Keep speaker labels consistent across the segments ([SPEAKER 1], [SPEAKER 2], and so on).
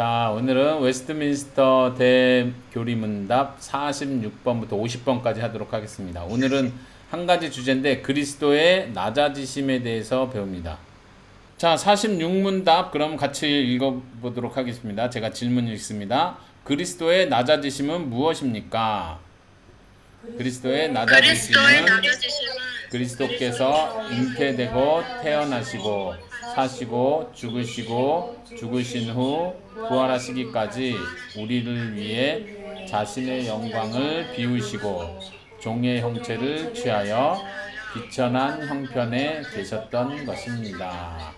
[SPEAKER 1] 자, 오늘은 웨스트민스터 대교리문답 46번부터 50번까지 하도록 하겠습니다. 오늘은 한 가지 주제인데 그리스도의 낮아지심에 대해서 배웁니다. 자, 46문답 그럼 같이 읽어보도록 하겠습니다. 제가 질문 읽습니다. 그리스도의 낮아지심은 무엇입니까? 그리스도의 낮아지심은 그리스도께서 잉태되고 태어나시고 사시고 죽으시고 죽으신 후 부활하시기까지 우리를 위해 자신의 영광을 비우시고 종의 형체를 취하여 비천한 형편에 계셨던 것입니다.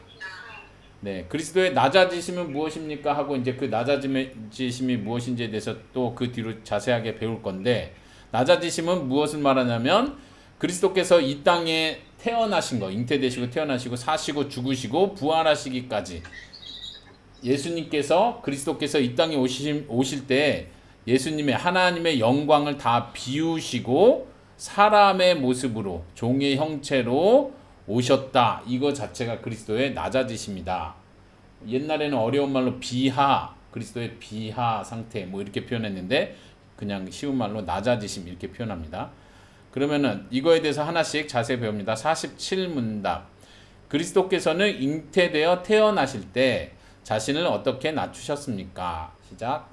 [SPEAKER 1] 네, 그리스도의 낮아지심은 무엇입니까? 하고 이제 그 낮아지심이 무엇인지에 대해서 또 그 뒤로 자세하게 배울 건데 낮아지심은 무엇을 말하냐면 그리스도께서 이 땅에 태어나신 거, 잉태되시고 태어나시고 사시고 죽으시고 부활하시기까지 예수님께서 그리스도께서 이 땅에 오실, 오실 때 예수님의 하나님의 영광을 다 비우시고 사람의 모습으로 종의 형체로 오셨다. 이거 자체가 그리스도의 낮아지심이다. 옛날에는 어려운 말로 비하, 그리스도의 비하 상태 뭐 이렇게 표현했는데 그냥 쉬운 말로 낮아지심 이렇게 표현합니다. 그러면은 이거에 대해서 하나씩 자세히 배웁니다. 47문답. 그리스도께서는 잉태되어 태어나실 때 자신을 어떻게 낮추셨습니까? 시작.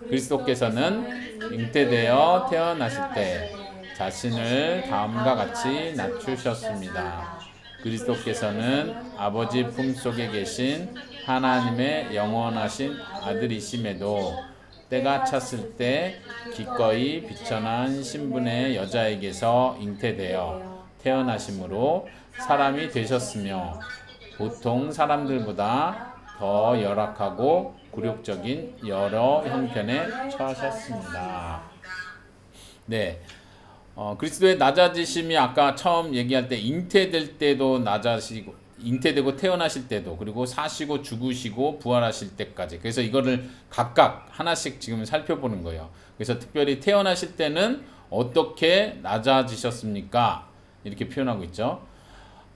[SPEAKER 1] 그리스도께서는 잉태되어 태어나실 때 자신을 다음과 같이 낮추셨습니다. 그리스도께서는 아버지 품속에 계신 하나님의 영원하신 아들이심에도 때가 찼을 때 기꺼이 비천한 신분의 여자에게서 잉태되어 태어나심으로 사람이 되셨으며 보통 사람들보다 더 열악하고 굴욕적인 여러 형편에 처하셨습니다. 네. 어, 그리스도의 낮아지심이 아까 처음 얘기할 때 잉태될 때도 낮아지고 잉태되고 태어나실 때도 그리고 사시고 죽으시고 부활하실 때까지 그래서 이거를 각각 하나씩 지금 살펴보는 거예요. 그래서 특별히 태어나실 때는 어떻게 낮아지셨습니까? 이렇게 표현하고 있죠.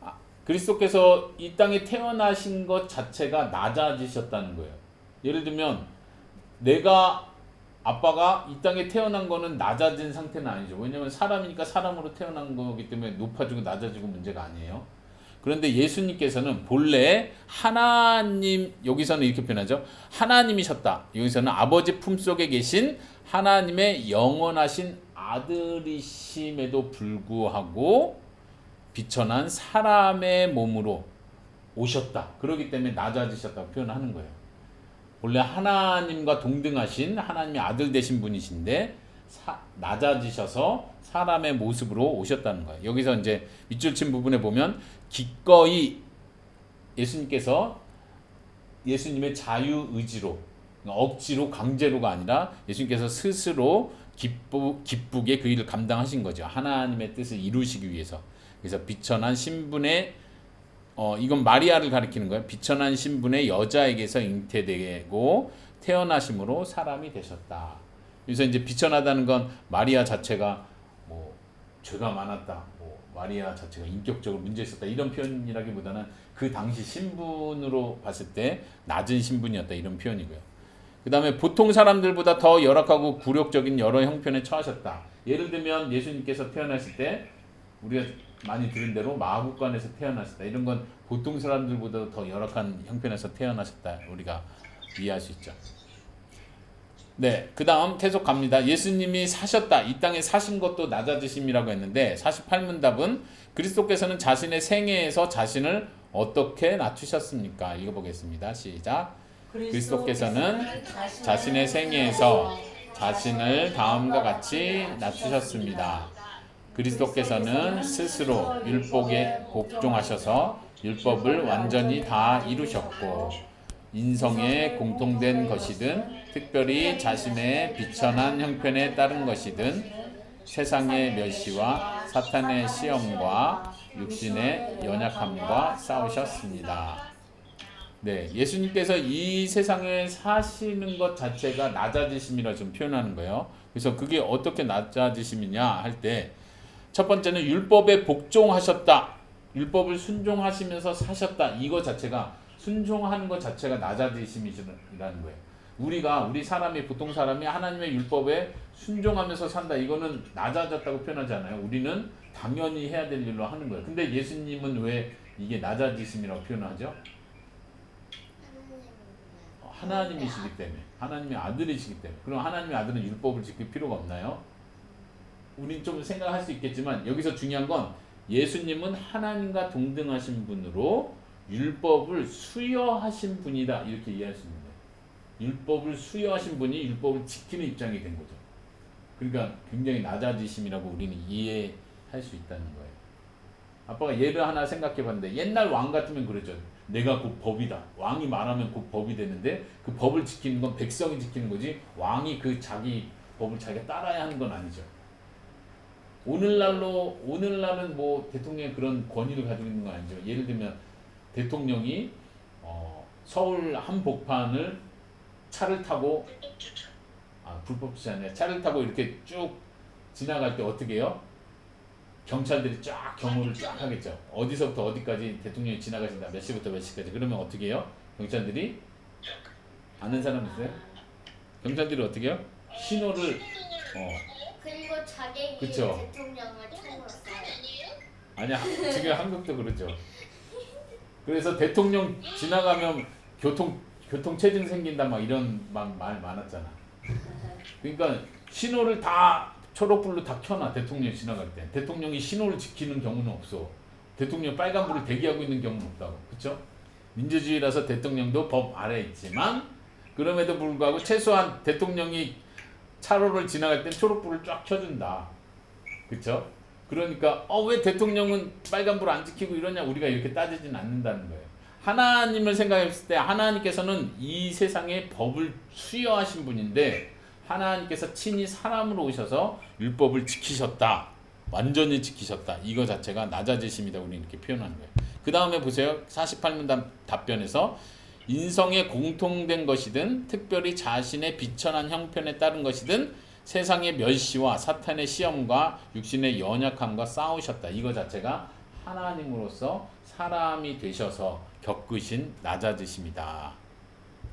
[SPEAKER 1] 아, 그리스도께서 이 땅에 태어나신 것 자체가 낮아지셨다는 거예요. 예를 들면 내가 아빠가 이 땅에 태어난 거는 낮아진 상태는 아니죠. 왜냐면 사람이니까 사람으로 태어난 거기 때문에 높아지고 낮아지고 문제가 아니에요. 그런데 예수님께서는 본래 하나님 여기서는 이렇게 표현하죠. 하나님이셨다. 여기서는 아버지 품속에 계신 하나님의 영원하신 아들이심에도 불구하고 비천한 사람의 몸으로 오셨다. 그렇기 때문에 낮아지셨다고 표현하는 거예요. 원래 하나님과 동등하신 하나님의 아들 되신 분이신데 사, 낮아지셔서 사람의 모습으로 오셨다는 거예요. 여기서 이제 밑줄 친 부분에 보면 기꺼이 예수님께서 예수님의 자유 의지로 억지로 강제로가 아니라 예수님께서 스스로 기쁘, 기쁘게 그 일을 감당하신 거죠. 하나님의 뜻을 이루시기 위해서. 그래서 비천한 신분의 어 이건 마리아를 가리키는 거예요. 비천한 신분의 여자에게서 잉태되고 태어나심으로 사람이 되셨다. 그래서 이제 비천하다는 건 마리아 자체가 뭐 죄가 많았다. 뭐 마리아 자체가 인격적으로 문제 있었다. 이런 표현이라기보다는 그 당시 신분으로 봤을 때 낮은 신분이었다. 이런 표현이고요. 그 다음에 보통 사람들보다 더 열악하고 굴욕적인 여러 형편에 처하셨다. 예를 들면 예수님께서 태어나실 때 우리가 많이 들은 대로 마구간에서 태어나셨다. 이런 건 보통 사람들보다 더 열악한 형편에서 태어나셨다. 우리가 이해할 수 있죠. 네, 그 다음 계속 갑니다. 예수님이 사셨다. 이 땅에 사신 것도 낮아지심이라고 했는데 48문답은 그리스도께서는 자신의 생애에서 자신을 어떻게 낮추셨습니까? 읽어보겠습니다. 시작. 그리스도께서는 자신의 생애에서 자신을 다음과 같이 낮추셨습니다. 그리스도께서는 스스로 율법에 복종하셔서 율법을 완전히 다 이루셨고 인성에 공통된 것이든 특별히 자신의 비천한 형편에 따른 것이든 세상의 멸시와 사탄의 시험과 육신의 연약함과 싸우셨습니다. 네, 예수님께서 이 세상에 사시는 것 자체가 낮아지심이라 좀 표현하는 거예요. 그래서 그게 어떻게 낮아지심이냐 할 때 첫 번째는 율법에 복종하셨다. 율법을 순종하시면서 사셨다. 이거 자체가 순종하는 것 자체가 낮아지심이라는 거예요. 우리가 우리 사람이 보통 사람이 하나님의 율법에 순종하면서 산다. 이거는 낮아졌다고 표현하잖아요. 우리는 당연히 해야 될 일로 하는 거예요. 근데 예수님은 왜 이게 낮아지심이라고 표현하죠? 하나님이시기 때문에 하나님의 아들이시기 때문에 그럼 하나님의 아들은 율법을 지킬 필요가 없나요? 우린 좀 생각할 수 있겠지만 여기서 중요한 건 예수님은 하나님과 동등하신 분으로 율법을 수여하신 분이다 이렇게 이해할 수 있는 거예요. 율법을 수여하신 분이 율법을 지키는 입장이 된 거죠. 그러니까 굉장히 낮아지심이라고 우리는 이해할 수 있다는 거예요. 아빠가 예를 하나 생각해 봤는데 옛날 왕 같으면 그러죠. 내가 곧 법이다. 왕이 말하면 곧 법이 되는데 그 법을 지키는 건 백성이 지키는 거지 왕이 그 자기 법을 자기가 따라야 하는 건 아니죠. 오늘날로 오늘날은 뭐 대통령이 그런 권위를 가지고 있는 건 아니죠. 예를 들면 대통령이 어, 서울 한복판을 차를 타고 아 불법 주차 아니라 차를 타고 이렇게 쭉 지나갈 때 어떻게 해요? 경찰들이 쫙 경호를 쫙 하겠죠. 어디서부터 어디까지 대통령이 지나가신다. 몇 시부터 몇 시까지. 그러면 어떻게 해요? 경찰들이 아는 사람 있어요? 경찰들이 어떻게 해요? 신호를 어
[SPEAKER 2] 그리고 자객이
[SPEAKER 1] 그쵸.
[SPEAKER 2] 대통령을 쏴요.
[SPEAKER 1] 아니야 지금 한국도 그렇죠. 그래서 대통령 지나가면 교통 교통 체증 생긴다 막 이런 막 말 많았잖아. 그러니까 신호를 다 초록불로 다 켜놔 대통령 이 지나갈 때 대통령이 신호를 지키는 경우는 없어. 대통령 빨간불을 대기하고 있는 경우는 없다고 그렇죠? 민주주의라서 대통령도 법 아래 있지만 그럼에도 불구하고 최소한 대통령이 차로를 지나갈 땐 초록불을 쫙 켜준다. 그렇죠? 그러니까 어 왜 대통령은 빨간불 안 지키고 이러냐 우리가 이렇게 따지진 않는다는 거예요. 하나님을 생각했을 때 하나님께서는 이 세상에 법을 수여하신 분인데 하나님께서 친히 사람으로 오셔서 율법을 지키셨다. 완전히 지키셨다. 이거 자체가 낮아지심이다. 우리 이렇게 표현하는 거예요. 그 다음에 보세요. 48문 답, 답변에서 인성에 공통된 것이든 특별히 자신의 비천한 형편에 따른 것이든 세상의 멸시와 사탄의 시험과 육신의 연약함과 싸우셨다. 이거 자체가 하나님으로서 사람이 되셔서 겪으신 낮아지심이다.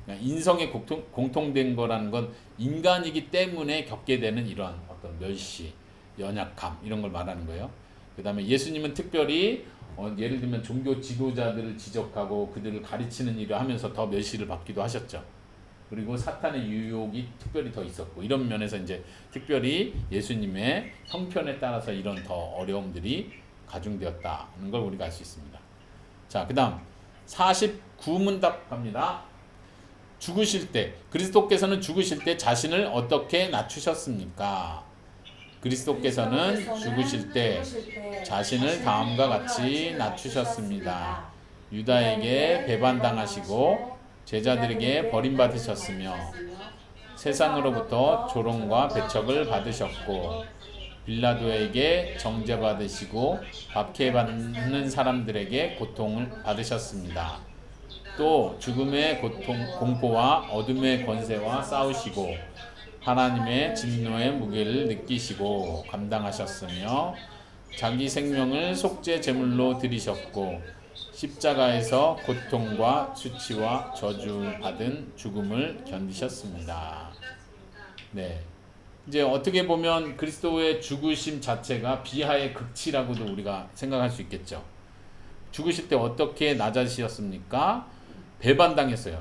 [SPEAKER 1] 그러니까 인성에 공통, 공통 된 거라는 건 인간이기 때문에 겪게 되는 이러한 어떤 멸시, 연약함 이런 걸 말하는 거예요. 그 다음에 예수님은 특별히 어, 예를 들면 종교 지도자들을 지적하고 그들을 가르치는 일을 하면서 더 멸시를 받기도 하셨죠. 그리고 사탄의 유혹이 특별히 더 있었고 이런 면에서 이제 특별히 예수님의 형편에 따라서 이런 더 어려움들이 가중되었다는 걸 우리가 알 수 있습니다. 자, 그다음 49문답 갑니다. 죽으실 때 그리스도께서는 죽으실 때 자신을 어떻게 낮추셨습니까? 그리스도께서는 죽으실 때 자신을 다음과 같이 낮추셨습니다. 유다에게 배반당하시고 제자들에게 버림받으셨으며 세상으로부터 조롱과 배척을 받으셨고 빌라도에게 정죄받으시고 박해받는 사람들에게 고통을 받으셨습니다. 또 죽음의 고통, 공포와 어둠의 권세와 싸우시고 하나님의 진노의 무게를 느끼시고 감당하셨으며 자기 생명을 속죄 제물로 드리셨고 십자가에서 고통과 수치와 저주를 받은 죽음을 견디셨습니다. 네. 이제 어떻게 보면 그리스도의 죽으심 자체가 비하의 극치라고도 우리가 생각할 수 있겠죠. 죽으실 때 어떻게 낮아지셨습니까? 배반당했어요.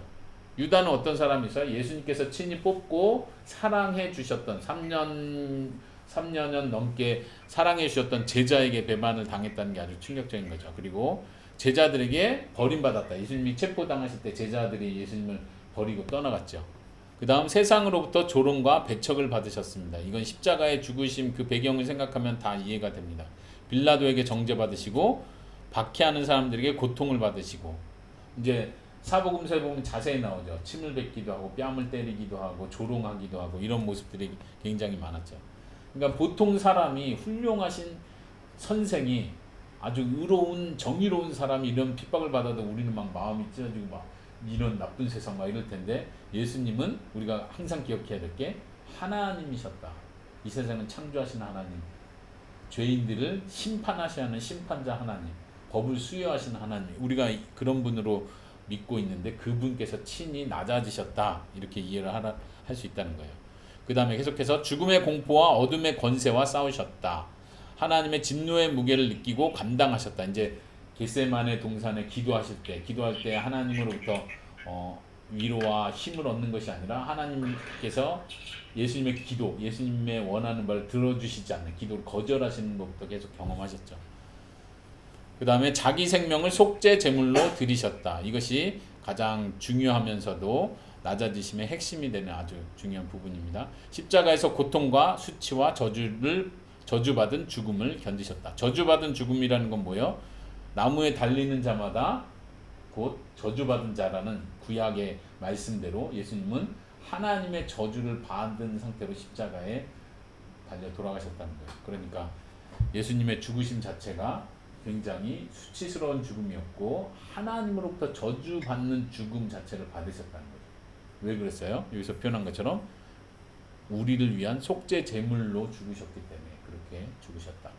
[SPEAKER 1] 유다는 어떤 사람이 있어요? 예수님께서 친히 뽑고 사랑해 주셨던 3년 3년 넘게 사랑해 주셨던 제자에게 배반을 당했다는 게 아주 충격적인 거죠. 그리고 제자들에게 버림받았다. 예수님이 체포당하실 때 제자들이 예수님을 버리고 떠나갔죠. 그 다음 세상으로부터 조롱과 배척을 받으셨습니다. 이건 십자가의 죽으심 그 배경을 생각하면 다 이해가 됩니다. 빌라도에게 정죄받으시고 박해하는 사람들에게 고통을 받으시고 이제 사복음서에 보면 자세히 나오죠. 침을 뱉기도 하고 뺨을 때리기도 하고 조롱하기도 하고 이런 모습들이 굉장히 많았죠. 그러니까 보통 사람이 훌륭하신 선생이 아주 의로운 정의로운 사람이 이런 핍박을 받아도 우리는 막 마음이 찢어지고 막 이런 나쁜 세상 막 이럴 텐데 예수님은 우리가 항상 기억해야 될 게 하나님이셨다. 이 세상은 창조하신 하나님, 죄인들을 심판하셔야 하는 심판자 하나님, 법을 수여하신 하나님. 우리가 그런 분으로 믿고 있는데 그분께서 친히 낮아지셨다 이렇게 이해를 할 수 있다는 거예요. 그 다음에 계속해서 죽음의 공포와 어둠의 권세와 싸우셨다. 하나님의 진노의 무게를 느끼고 감당하셨다. 이제 겟세만의 동산에 기도하실 때, 기도할 때 하나님으로부터 어, 위로와 힘을 얻는 것이 아니라 하나님께서 예수님의 기도, 예수님의 원하는 바를 들어주시지 않는 기도를 거절하시는 것부터 계속 경험하셨죠. 그 다음에 자기 생명을 속죄 제물로 드리셨다. 이것이 가장 중요하면서도 낮아지심의 핵심이 되는 아주 중요한 부분입니다. 십자가에서 고통과 수치와 저주를 저주받은 죽음을 견디셨다. 저주받은 죽음이라는 건 뭐예요? 나무에 달리는 자마다 곧 저주받은 자라는 구약의 말씀대로 예수님은 하나님의 저주를 받은 상태로 십자가에 달려 돌아가셨다는 거예요. 그러니까 예수님의 죽으심 자체가 굉장히 수치스러운 죽음이었고 하나님으로부터 저주받는 죽음 자체를 받으셨다는 거죠. 왜 그랬어요? 여기서 표현한 것처럼 우리를 위한 속죄 제물로 죽으셨기 때문에 그렇게 죽으셨다.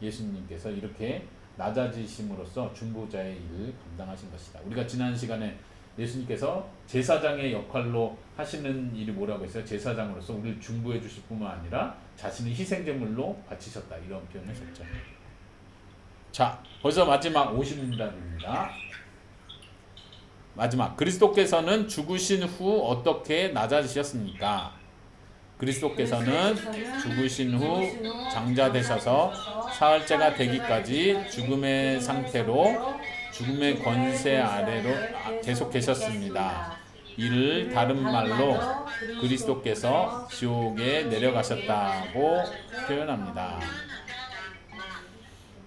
[SPEAKER 1] 예수님께서 이렇게 낮아지심으로써 중보자의 일을 감당하신 것이다. 우리가 지난 시간에 예수님께서 제사장의 역할로 하시는 일이 뭐라고 했어요? 제사장으로서 우리를 중보해 주실 뿐만 아니라 자신을 희생제물로 바치셨다. 이런 표현을 했었죠. 자, 벌써 마지막 50문단입니다. 마지막 그리스도께서는 죽으신 후 어떻게 낮아지셨습니까? 그리스도께서는 죽으신 후 장자 되셔서 사흘째가 되기까지 죽음의 상태로 죽음의 권세 아래로 계속 계셨습니다. 이를 다른 말로 그리스도께서 지옥에 내려가셨다고 표현합니다.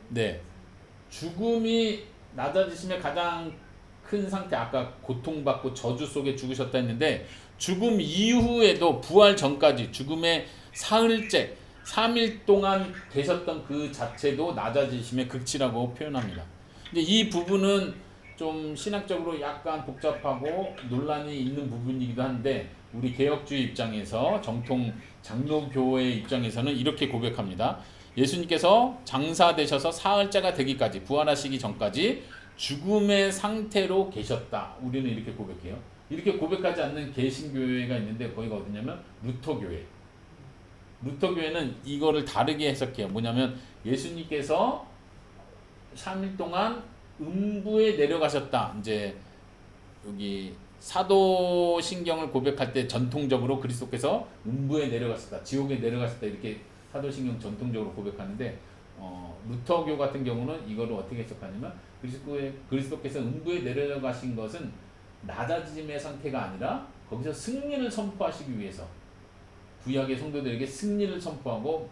[SPEAKER 1] 네. 죽음이 낮아지심의 가장 큰 상태 아까 고통받고 저주 속에 죽으셨다 했는데 죽음 이후에도 부활 전까지 죽음의 사흘째 3일 동안 계셨던 그 자체도 낮아지심의 극치라고 표현합니다. 근데 이 부분은 좀 신학적으로 약간 복잡하고 논란이 있는 부분이기도 한데 우리 개혁주의 입장에서 정통 장로교회 입장에서는 이렇게 고백합니다. 예수님께서 장사되셔서 사흘째가 되기까지 부활하시기 전까지 죽음의 상태로 계셨다. 우리는 이렇게 고백해요. 이렇게 고백하지 않는 개신교회가 있는데 거기가 어디냐면 루터교회. 루터교회는 이거를 다르게 해석해요. 뭐냐면 예수님께서 3일 동안 음부에 내려가셨다. 이제 여기 사도신경을 고백할 때 전통적으로 그리스도께서 음부에 내려가셨다. 지옥에 내려가셨다. 이렇게 사도신경 전통적으로 고백하는데 어, 루터교 같은 경우는 이거를 어떻게 해석하냐면 그리스도의 그리스도께서 음부에 내려가신 것은 낮아짐의 상태가 아니라 거기서 승리를 선포하시기 위해서 구약의 성도들에게 승리를 선포하고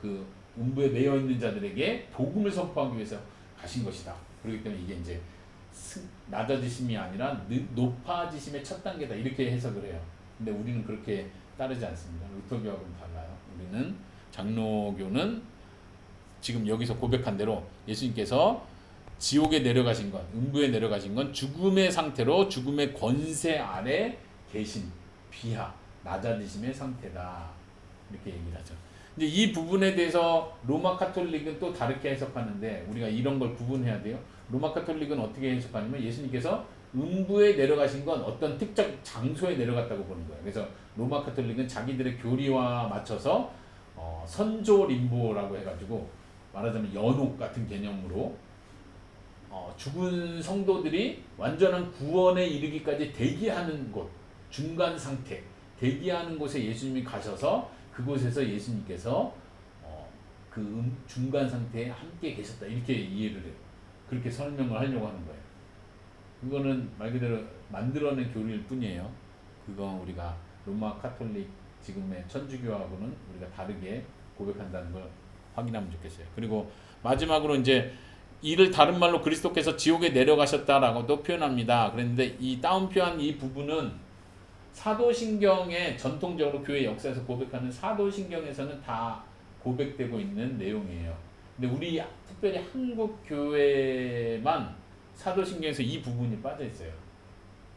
[SPEAKER 1] 그 음부에 매여 있는 자들에게 복음을 선포하기 위해서 가신 것이다. 그렇기 때문에 이게 이제 승, 낮아지심이 아니라 느, 높아지심의 첫 단계다. 이렇게 해석을 해요. 근데 우리는 그렇게 따르지 않습니다. 루터교하고는 달라요. 우리는 장로교는 지금 여기서 고백한 대로 예수님께서 지옥에 내려가신 건, 음부에 내려가신 건 죽음의 상태로 죽음의 권세 아래 계신 비하, 낮아지심의 상태다. 이렇게 얘기를 하죠. 근데 이 부분에 대해서 로마 카톨릭은 또 다르게 해석하는데 우리가 이런 걸 구분해야 돼요. 로마 카톨릭은 어떻게 해석하냐면 예수님께서 음부에 내려가신 건 어떤 특정 장소에 내려갔다고 보는 거예요. 그래서 로마 카톨릭은 자기들의 교리와 맞춰서 어, 선조 림보라고 해가지고 말하자면 연옥 같은 개념으로 어, 죽은 성도들이 완전한 구원에 이르기까지 대기하는 곳, 중간 상태, 대기하는 곳에 예수님이 가셔서 그곳에서 예수님께서 어, 그 음, 중간 상태에 함께 계셨다 이렇게 이해를 해요. 그렇게 설명을 하려고 하는 거예요. 그거는 말 그대로 만들어낸 교리일 뿐이에요. 그건 우리가 로마 카톨릭 지금의 천주교하고는 우리가 다르게 고백한다는 걸 확인하면 좋겠어요. 그리고 마지막으로 이제 이를 다른 말로 그리스도께서 지옥에 내려가셨다라고도 표현합니다. 그런데 이 따옴표한 이 부분은 사도신경에 전통적으로 교회 역사에서 고백하는 사도신경에서는 다 고백되고 있는 내용이에요. 근데 우리 특별히 한국 교회만 사도신경에서 이 부분이 빠져 있어요.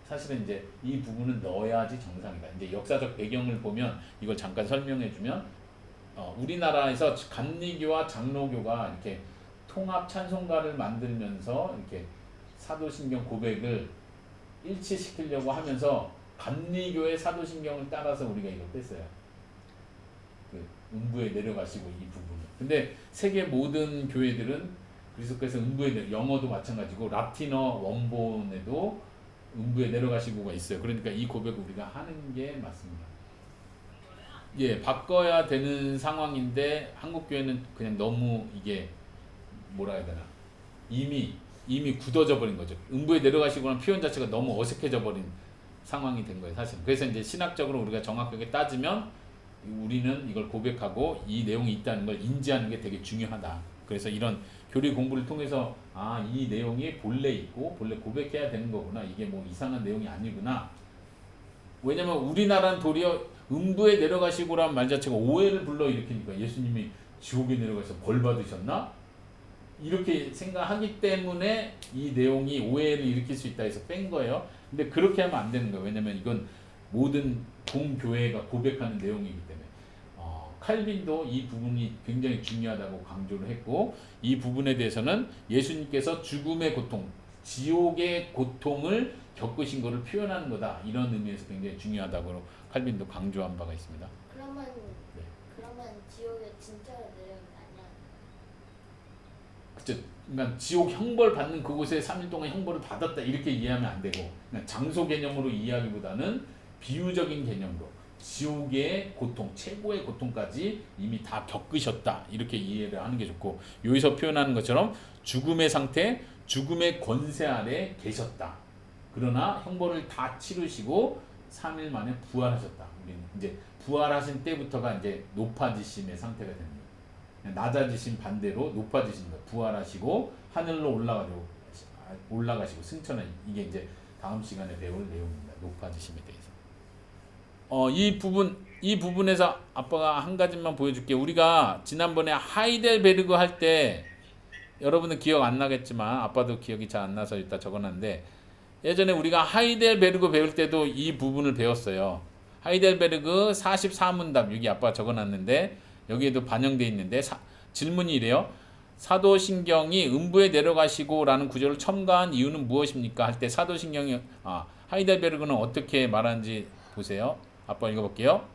[SPEAKER 1] 사실은 이제 이 부분은 넣어야지 정상이다. 이제 역사적 배경을 보면 이걸 잠깐 설명해 주면 어, 우리나라에서 감리교와 장로교가 이렇게 통합 찬송가를 만들면서 이렇게 사도신경 고백을 일치시키려고 하면서 감리교의 사도신경을 따라서 우리가 이걸 뺐어요. 그 음부에 내려가시고 이 부분을. 근데 세계 모든 교회들은 그리스도께서 음부에 내 영어도 마찬가지고 라틴어 원본에도 음부에 내려가시고가 있어요. 그러니까 이 고백을 우리가 하는 게 맞습니다. 예, 바꿔야 되는 상황인데 한국 교회는 그냥 너무 이게 뭐라 해야 되나 이미 이미 굳어져 버린 거죠. 음부에 내려가시거나 표현 자체가 너무 어색해져 버린 상황이 된 거예요, 사실. 그래서 이제 신학적으로 우리가 정확하게 따지면 우리는 이걸 고백하고 이 내용이 있다는 걸 인지하는 게 되게 중요하다. 그래서 이런 교리 공부를 통해서 아, 이 내용이 본래 있고 본래 고백해야 되는 거구나. 이게 뭐 이상한 내용이 아니구나. 왜냐면 우리나라는 도리어 음부에 내려가시고란 말 자체가 오해를 불러일으키니까 예수님이 지옥에 내려가서 벌 받으셨나? 이렇게 생각하기 때문에 이 내용이 오해를 일으킬 수 있다 해서 뺀 거예요. 근데 그렇게 하면 안 되는 거예요. 왜냐면 이건 모든 공교회가 고백하는 내용이기 때문에. 어, 칼빈도 이 부분이 굉장히 중요하다고 강조를 했고 이 부분에 대해서는 예수님께서 죽음의 고통, 지옥의 고통을 겪으신 것을 표현하는 거다. 이런 의미에서 굉장히 중요하다고 칼빈도 강조한 바가 있습니다.
[SPEAKER 2] 그러면
[SPEAKER 1] 네.
[SPEAKER 2] 그러면 지옥에 진짜로 내려온 게 아니야.
[SPEAKER 1] 그쵸. 그러니까 지옥 형벌 받는 그곳에 3일 동안 형벌을 받았다 이렇게 이해하면 안 되고 그냥 장소 개념으로 이해하기보다는 비유적인 개념으로 지옥의 고통, 최고의 고통까지 이미 다 겪으셨다 이렇게 이해를 하는 게 좋고 여기서 표현하는 것처럼 죽음의 상태, 죽음의 권세 아래 계셨다. 그러나 형벌을 다 치르시고 3일 만에 부활하셨다. 우리는 이제 부활하신 때부터가 이제 높아지심의 상태가 됩니다. 낮아지신 반대로 높아지신 거 부활하시고 하늘로 올라가고 올라가시고 승천한 이게 이제 다음 시간에 배울 내용입니다. 높아지심에 대해서. 어, 이 부분 이 부분에서 아빠가 한 가지만 보여줄게. 우리가 지난번에 하이델베르그 할때 여러분은 기억 안 나겠지만 아빠도 기억이 잘 안 나서 이따 적어놨는데 예전에 우리가 하이델베르그 배울 때도 이 부분을 배웠어요. 하이델베르그 44문답 여기 아빠 적어놨는데 여기에도 반영돼 있는데 사- 질문이 이래요. 사도신경이 음부에 내려가시고라는 구절을 첨가한 이유는 무엇입니까? 할 때 사도신경이 아 하이델베르그는 어떻게 말하는지 보세요. 아빠 읽어볼게요.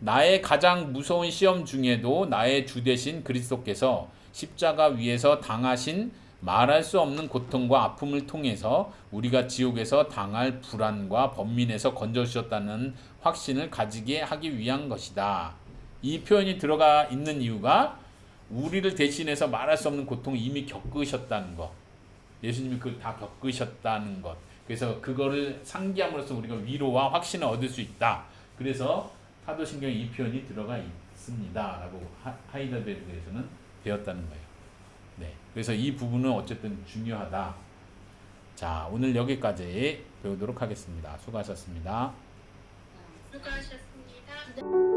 [SPEAKER 1] 나의 가장 무서운 시험 중에도 나의 주 되신 그리스도께서 십자가 위에서 당하신 말할 수 없는 고통과 아픔을 통해서 우리가 지옥에서 당할 불안과 번민에서 건져주셨다는 확신을 가지게 하기 위한 것이다. 이 표현이 들어가 있는 이유가 우리를 대신해서 말할 수 없는 고통을 이미 겪으셨다는 것. 예수님이 그걸 다 겪으셨다는 것. 그래서 그거를 상기함으로써 우리가 위로와 확신을 얻을 수 있다. 그래서 사도신경에 이 표현이 들어가 있습니다 라고 하- 하이델베르그에서는 배웠다는 거예요. 네. 그래서 이 부분은 어쨌든 중요하다. 자, 오늘 여기까지 배우도록 하겠습니다. 수고하셨습니다.
[SPEAKER 3] 수고하셨습니다.